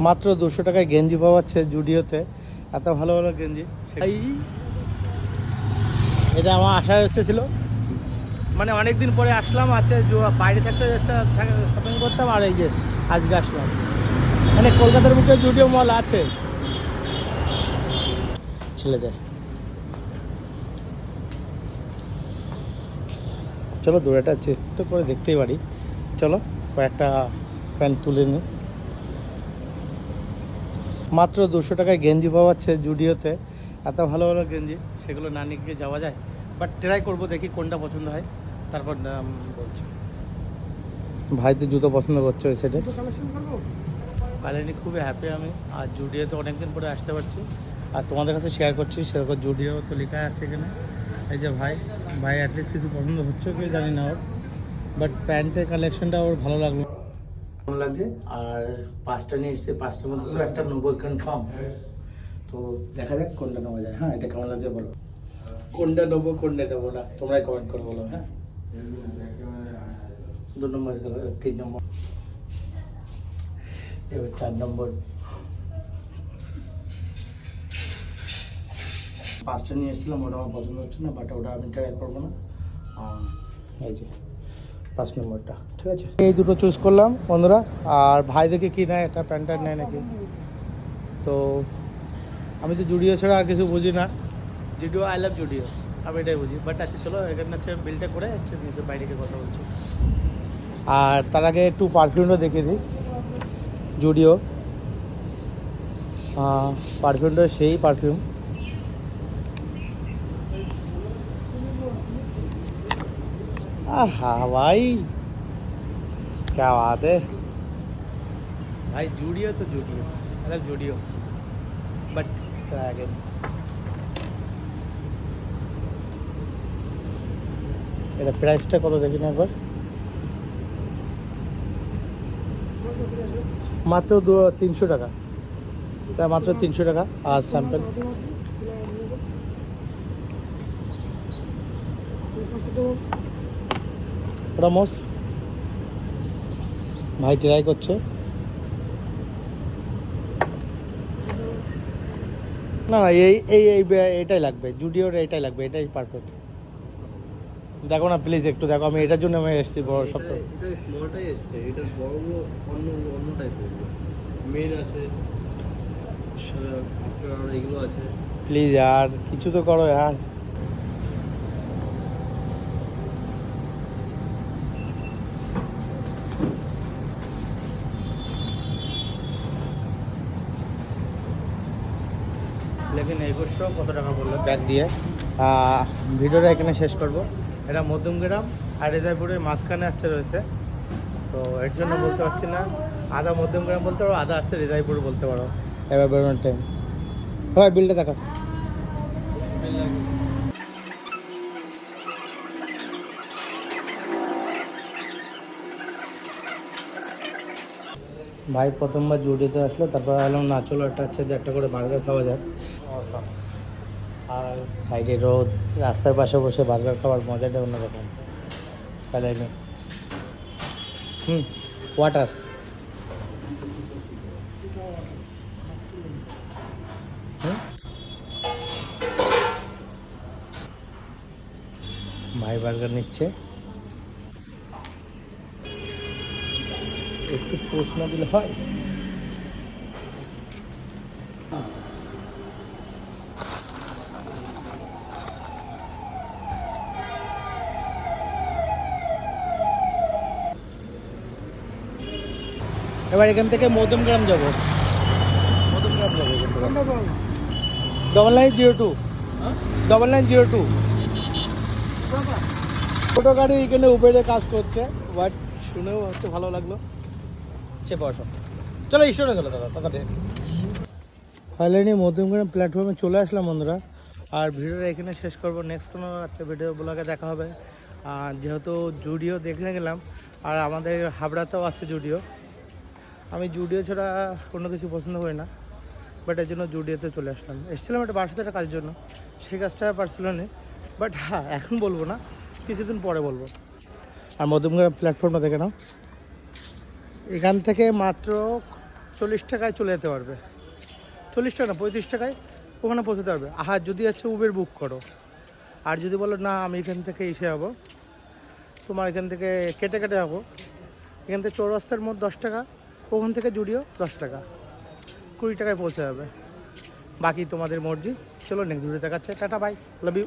মাত্র দুশো টাকায় গেঞ্জি পাওয়া যাচ্ছে জুডিওতে। এত ভালো ভালো গেঞ্জি। এটা আমার আশায় হচ্ছে ছিল মানে অনেক দিন পরে আসলাম আচ্ছা জো- বাইরে থাকতে যাচ্ছে শপিং করতাম আর এই যে আজকে আসলাম। মানে কলকাতার বুকে জুডিও মল আছে। ছেলেদের। চলো দূরেটা চেক তো করে দেখতেই পারি। চলো কয়েকটা প্যান্ট তুলে নিই। মাত্র দুশো টাকায় গেঞ্জি পাওয়া যাচ্ছে জুডিওতে। এত ভালো ভালো গেঞ্জি সেগুলো না নিয়ে গিয়ে যাওয়া যায়? বাট ট্রাই করব দেখি কোনটা পছন্দ হয়। তারপর বলছি। ভাই তো জুতো পছন্দ করছে ওই সেটে কালানি খুবই হ্যাপি আমি। আর জুডিওতে অনেকদিন পরে আসতে পারছি। আর তোমাদের কাছে শেয়ার করছি সেরকম জুডিও তো লেখা আছে এখানে। এই যে ভাই ভাই অ্যাটলিস্ট কিছু পছন্দ হচ্ছে কি জানি না ওর। বাট প্যান্টের কালেকশনটা ওর ভালো লাগল। কেমন লাগছে? আর পাঁচটা নিয়ে এসছে, পাঁচটার মধ্যে তো একটা নব্বই কনফার্ম তো দেখা যাক কোনটা নেওয়া যায়। হ্যাঁ এটা কেমন লাগছে বলো? কোনটা নেব কোনটা নেব না, তোমরাই কমেন্ট করে বলো হ্যাঁ? দু নম্বর, তিন নম্বর। এবার চার নম্বর। পাঁচটা নিয়ে এসেছিলাম, ওটা আমার পছন্দ হচ্ছে না বাট ওটা আমি ট্রাই করব না। এই যে। পাঁচ নম্বরটা ঠিক আছে? এই দুটো চুজ করলাম বন্ধুরা আর ভাই দেখে কি নেয়? এটা প্যান্ট নেয় নাকি? তো আমি তো জুডিও ছাড়া আর কিছু বুঝি না। জুডিও আই লাভ জুডিও আমি এটাই বুঝি। বাট আচ্ছা চলো এখানে হচ্ছে বিলটা করে হচ্ছে নিজের বাইরে গিয়ে কথা বলছি। আর তার আগে একটু পারফিউমটা দেখিয়ে দিই। জুডিও পারফিউমটা সেই পারফিউম हाँ भाई क्या बात है भाई जूडियो तो जूडियो मतलब जूडियो बट अगेन এটা প্রাইসটা কত দেখি না একবার মাত্র দু তিনশো টাকা এটা মাত্র তিনশো টাকা আর স্যাম্পল প্রমোস ভাই ট্রাই করছে। না না এই এই এই এটাই লাগবে। জুডিওর এটাই লাগবে এটাই পারফেক্ট দেখো না প্লিজ একটু দেখো আমি এটার জন্য আমি এসেছি বড় সপ্তাহ। এটা স্মলটাই এসছে এটা বড়গুলো অন্য অন্য টাইপের মেন আছে এগুলো আছে। প্লিজ আর কিছু তো করো यार লেকিন একুশশো কত টাকা পড়ল? ব্যাগ দিয়ে। ভিডিওটা এখানে শেষ করব। এটা মধ্যমগ্রাম আর হৃদয়পুরের মাঝখানে আচ্ছা রয়েছে। তো এর জন্য বলতে পারছি না। আধা মধ্যমগ্রাম বলতে পারো আধা আচ্ছা হৃদয়পুর বলতে পারো। এবার বেরোনোর টাইম হয় বিলটা দেখো ভাই প্রথমবার জুডিতে আসলো তারপর এলাম না চলো একটা হচ্ছে যে একটা করে বার্গার খাওয়া যাক। আর সাইডে রোদ রাস্তার পাশে বসে বার্গার খাওয়ার মজাটা অন্যরকম। তাহলে। হুম ওয়াটার ভাই বার্গার নিচ্ছে। একটু পোস্ট না দিলে হয়? এবার এখান থেকে মধ্যমগ্রাম যাব। যাব double nine zero two double nine zero two ছোটো গাড়ি এখানে উবেরে কাজ করছে বাট শুনেও হচ্ছে ভালো লাগল। চেপে বসো চলো ঈশ্বরে চলো দাদা তাড়াতাড়ি ফাইনালি মধ্যমগ্রাম প্ল্যাটফর্মে চলে আসলাম বন্ধুরা। আর ভিডিওটা এখানে শেষ করব। নেক্সট কোনো একটা ভিডিও ব্লগে দেখা হবে। আর যেহেতু জুডিও দেখে গেলাম, আর আমাদের হাবড়াতেও আছে জুডিও আমি জুডিও ছাড়া কোনো কিছু পছন্দ করি না। বাট এর জন্য জুডিওতে চলে আসলাম। এসেছিলাম একটা বাসাতে একটা কাজের জন্য। সেই কাজটা পারছিল না। বাট হ্যাঁ এখন বলব না, কিছুদিন পরে বলব। আর মধ্যমগ্রাম প্ল্যাটফর্মটা দেখে নাও। এখান থেকে মাত্র চল্লিশ টাকায় চলে যেতে পারবে। চল্লিশ টাকা না, পঁয়ত্রিশ টাকায় ওখানে পৌঁছতে পারবে। আর যদি আছে উবের বুক করো, আর যদি বলো না, আমি এখান থেকে এসে যাব, তোমার এখান থেকে কেটে কেটে যাব, এখান থেকে চৌরাস্তার মোট দশ টাকা, ওখান থেকে জুড়িও দশ টাকা, কুড়ি টাকায় পৌঁছে যাবে। বাকি তোমাদের মর্জি। চলো নেক্সট ভিডিও দেখাচ্ছে। Tata bye love you